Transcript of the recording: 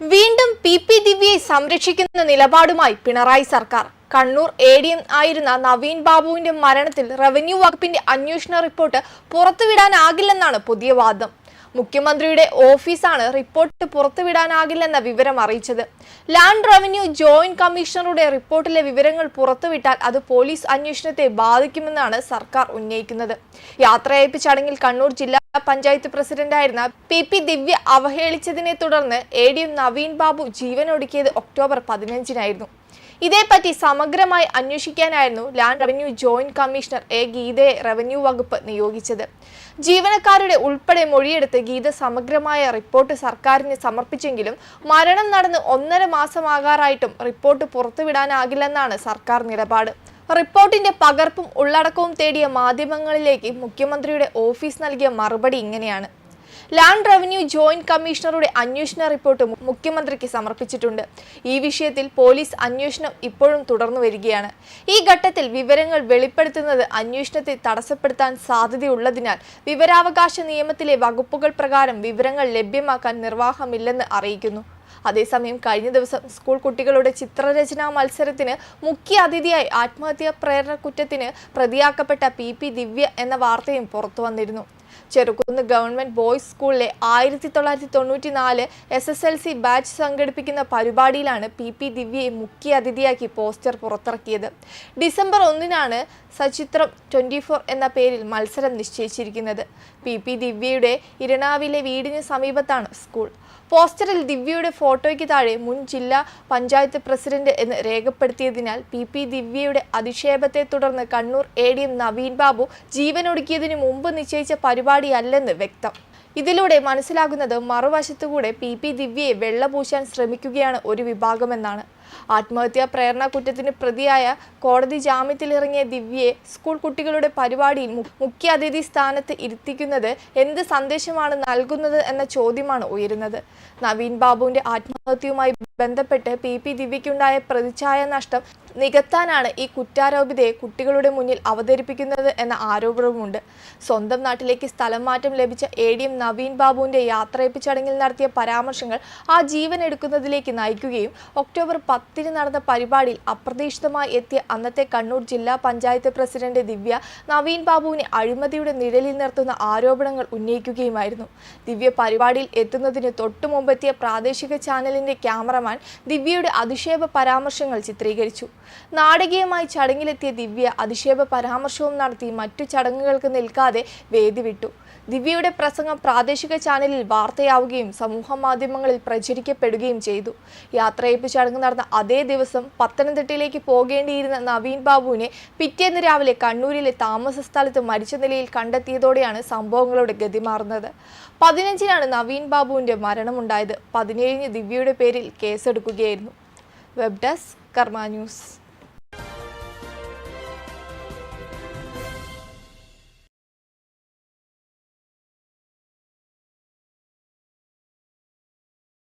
വീണ്ടും P P ദിവ്യയെ സംരക്ഷിക്കുന്ന നിലപാടുമായി പിണറായി സർക്കാർ. കണ്ണൂർ എ ഡി എം ആയിരുന്ന നവീൻ ബാബുവിന്റെ മരണത്തിൽ റവന്യൂ വകുപ്പിന്റെ അന്വേഷണ റിപ്പോർട്ട് പുറത്തുവിടാനാകില്ലെന്നാണ് പുതിയ വാദം. മുഖ്യമന്ത്രിയുടെ ഓഫീസാണ് റിപ്പോർട്ട് പുറത്തുവിടാനാകില്ലെന്ന വിവരം അറിയിച്ചത്. ലാൻഡ് റവന്യൂ ജോയിന്റ് കമ്മീഷണറുടെ റിപ്പോർട്ടിലെ വിവരങ്ങൾ പുറത്തുവിട്ടാൽ അത് പോലീസ് അന്വേഷണത്തെ ബാധിക്കുമെന്നാണ് സർക്കാർ ഉന്നയിക്കുന്നത്. യാത്രയയപ്പ് ചടങ്ങിൽ കണ്ണൂർ ജില്ലാ പഞ്ചായത്ത് പ്രസിഡന്റായിരുന്ന പി പി ദിവ്യ അവഹേളിച്ചതിനെ തുടർന്ന് A D M Naveen Babu ജീവനൊടുക്കിയത് October പതിനഞ്ചിനായിരുന്നു. ഇതേപ്പറ്റി സമഗ്രമായി അന്വേഷിക്കാനായിരുന്നു land revenue joint commissioner A ഗീതയെ revenue വകുപ്പ് നിയോഗിച്ചത്. ജീവനക്കാരുടെ ഉൾപ്പെടെ മൊഴിയെടുത്ത് ഗീത സമഗ്രമായ റിപ്പോർട്ട് സർക്കാരിന് സമർപ്പിച്ചെങ്കിലും മരണം നടന്ന് ഒന്നര മാസമാകാറായിട്ടും റിപ്പോർട്ട് പുറത്തുവിടാനാകില്ലെന്നാണ് സർക്കാർ നിലപാട്. റിപ്പോർട്ടിന്റെ പകർപ്പും ഉള്ളടക്കവും തേടിയ മാധ്യമങ്ങളിലേക്ക് മുഖ്യമന്ത്രിയുടെ ഓഫീസ് നൽകിയ മറുപടി ഇങ്ങനെയാണ്. ലാൻഡ് റവന്യൂ ജോയിന്റ് കമ്മീഷണറുടെ അന്വേഷണ റിപ്പോർട്ട് മുഖ്യമന്ത്രിക്ക് സമർപ്പിച്ചിട്ടുണ്ട്. ഈ വിഷയത്തിൽ പോലീസ് അന്വേഷണം ഇപ്പോഴും തുടർന്നു വരികയാണ്. ഈ ഘട്ടത്തിൽ വിവരങ്ങൾ വെളിപ്പെടുത്തുന്നത് അന്വേഷണത്തെ തടസ്സപ്പെടുത്താൻ സാധ്യതയുള്ളതിനാൽ വിവരാവകാശ നിയമത്തിലെ വകുപ്പുകൾ പ്രകാരം വിവരങ്ങൾ ലഭ്യമാക്കാൻ നിർവാഹമില്ലെന്ന് അറിയിക്കുന്നു. അതേസമയം കഴിഞ്ഞ ദിവസം സ്കൂൾ കുട്ടികളുടെ ചിത്രരചനാ മത്സരത്തിന് മുഖ്യ അതിഥിയായി ആത്മഹത്യാ പ്രേരണ കുറ്റത്തിന് പ്രതിയാക്കപ്പെട്ട പി ദിവ്യ എന്ന വാർത്തയും പുറത്തു വന്നിരുന്നു. ചെറുകുന്ന് ഗവൺമെന്റ് ബോയ്സ് സ്കൂളിലെ ആയിരത്തി തൊള്ളായിരത്തി തൊണ്ണൂറ്റി നാല് S S L C batch സംഘടിപ്പിക്കുന്ന പരിപാടിയിലാണ് പി പി ദിവ്യയെ മുഖ്യ അതിഥിയാക്കി പോസ്റ്റർ പുറത്തിറക്കിയത്. ഡിസംബർ ഒന്നിനാണ് സചിത്രം ട്വന്റി ഫോർ എന്ന പേരിൽ മത്സരം നിശ്ചയിച്ചിരിക്കുന്നത്. പി പി ദിവ്യയുടെ ഇരണാവിലെ വീടിന് സമീപത്താണ് സ്കൂൾ. പോസ്റ്ററിൽ ദിവ്യയുടെ ഫോട്ടോയ്ക്ക് താഴെ മുൻ ജില്ലാ പഞ്ചായത്ത് പ്രസിഡന്റ് എന്ന് രേഖപ്പെടുത്തിയതിനാൽ പി പി ദിവ്യയുടെ അധിക്ഷേപത്തെ തുടർന്ന് Kannur A D M Naveen Babu ജീവനൊടുക്കിയതിനു മുമ്പ് നിശ്ചയിച്ച പരിപാടിയല്ലെന്ന് വ്യക്തം. ഇതിലൂടെ മനസ്സിലാകുന്നത് മറുവശത്തുകൂടെ പി പി ദിവ്യയെ വെള്ളപൂശാൻ ശ്രമിക്കുകയാണ് ഒരു വിഭാഗമെന്നാണ്. ആത്മഹത്യാ പ്രേരണ കുറ്റത്തിന് പ്രതിയായ കോടതി ജാമ്യത്തിലിറങ്ങിയ ദിവ്യയെ സ്കൂൾ കുട്ടികളുടെ പരിപാടിയിൽ മുഖ്യാതിഥി സ്ഥാനത്ത് ഇരുത്തിക്കുന്നത് എന്ത് സന്ദേശമാണ് നൽകുന്നത് എന്ന ചോദ്യമാണ് ഉയരുന്നത്. നവീൻ ബാബുവിന്റെ ആത്മഹത്യയുമായി ബന്ധപ്പെട്ട് പി പി ദിവ്യയ്ക്കുണ്ടായ പ്രതിച്ഛായ നഷ്ടം നികത്താനാണ് ഈ കുറ്റാരോപിതയെ കുട്ടികളുടെ മുന്നിൽ അവതരിപ്പിക്കുന്നത് എന്ന ആരോപണവുമുണ്ട്. സ്വന്തം നാട്ടിലേക്ക് സ്ഥലം മാറ്റം ലഭിച്ച എ ഡി എം നവീൻ ബാബുവിന്റെ യാത്രയപ്പ് ചടങ്ങിൽ നടത്തിയ പരാമർശങ്ങൾ ആ ജീവൻ എടുക്കുന്നതിലേക്ക് നയിക്കുകയും ഒക്ടോബർ പത്തിന് നടന്ന പരിപാടിയിൽ അപ്രതീക്ഷിതമായി എത്തിയ അന്നത്തെ കണ്ണൂർ ജില്ലാ പഞ്ചായത്ത് പ്രസിഡന്റ് ദിവ്യ നവീൻ ബാബുവിനെ അഴിമതിയുടെ നിഴലിൽ നിർത്തുന്ന ആരോപണങ്ങൾ ഉന്നയിക്കുകയുമായിരുന്നു. ദിവ്യ പരിപാടിയിൽ എത്തുന്നതിന് തൊട്ടു മുമ്പെത്തിയ പ്രാദേശിക ചാനലിന്റെ ചാനലിന്റെ ക്യാമറമാൻ ദിവ്യയുടെ അധിക്ഷേപ പരാമർശങ്ങൾ ചിത്രീകരിച്ചു. നാടകീയമായി ചടങ്ങിലെത്തിയ ദിവ്യ അധിക്ഷേപ പരാമർശവും നടത്തി മറ്റു ചടങ്ങുകൾക്ക് നിൽക്കാതെ വേദി വിട്ടു. ദിവ്യയുടെ പ്രസംഗം പ്രാദേശിക ചാനലിൽ വാർത്തയാവുകയും സമൂഹ മാധ്യമങ്ങളിൽ പ്രചരിക്കപ്പെടുകയും ചെയ്തു. യാത്രയപ്പ് ചടങ്ങ് നടന്ന അതേ ദിവസം പത്തനംതിട്ടയിലേക്ക് പോകേണ്ടിയിരുന്ന നവീൻ ബാബുവിനെ പിറ്റേന്ന് രാവിലെ കണ്ണൂരിലെ താമസ സ്ഥലത്ത് മരിച്ച നിലയിൽ കണ്ടെത്തിയതോടെയാണ് സംഭവങ്ങളുടെ ഗതി മാറുന്നത്. പതിനഞ്ചിനാണ് നവീൻ ബാബുവിന്റെ മരണമുണ്ടായത്. പതിനേഴിന് ദിവ്യയുടെ പേരിൽ കേസെടുക്കുകയായിരുന്നു. Web desk Karma news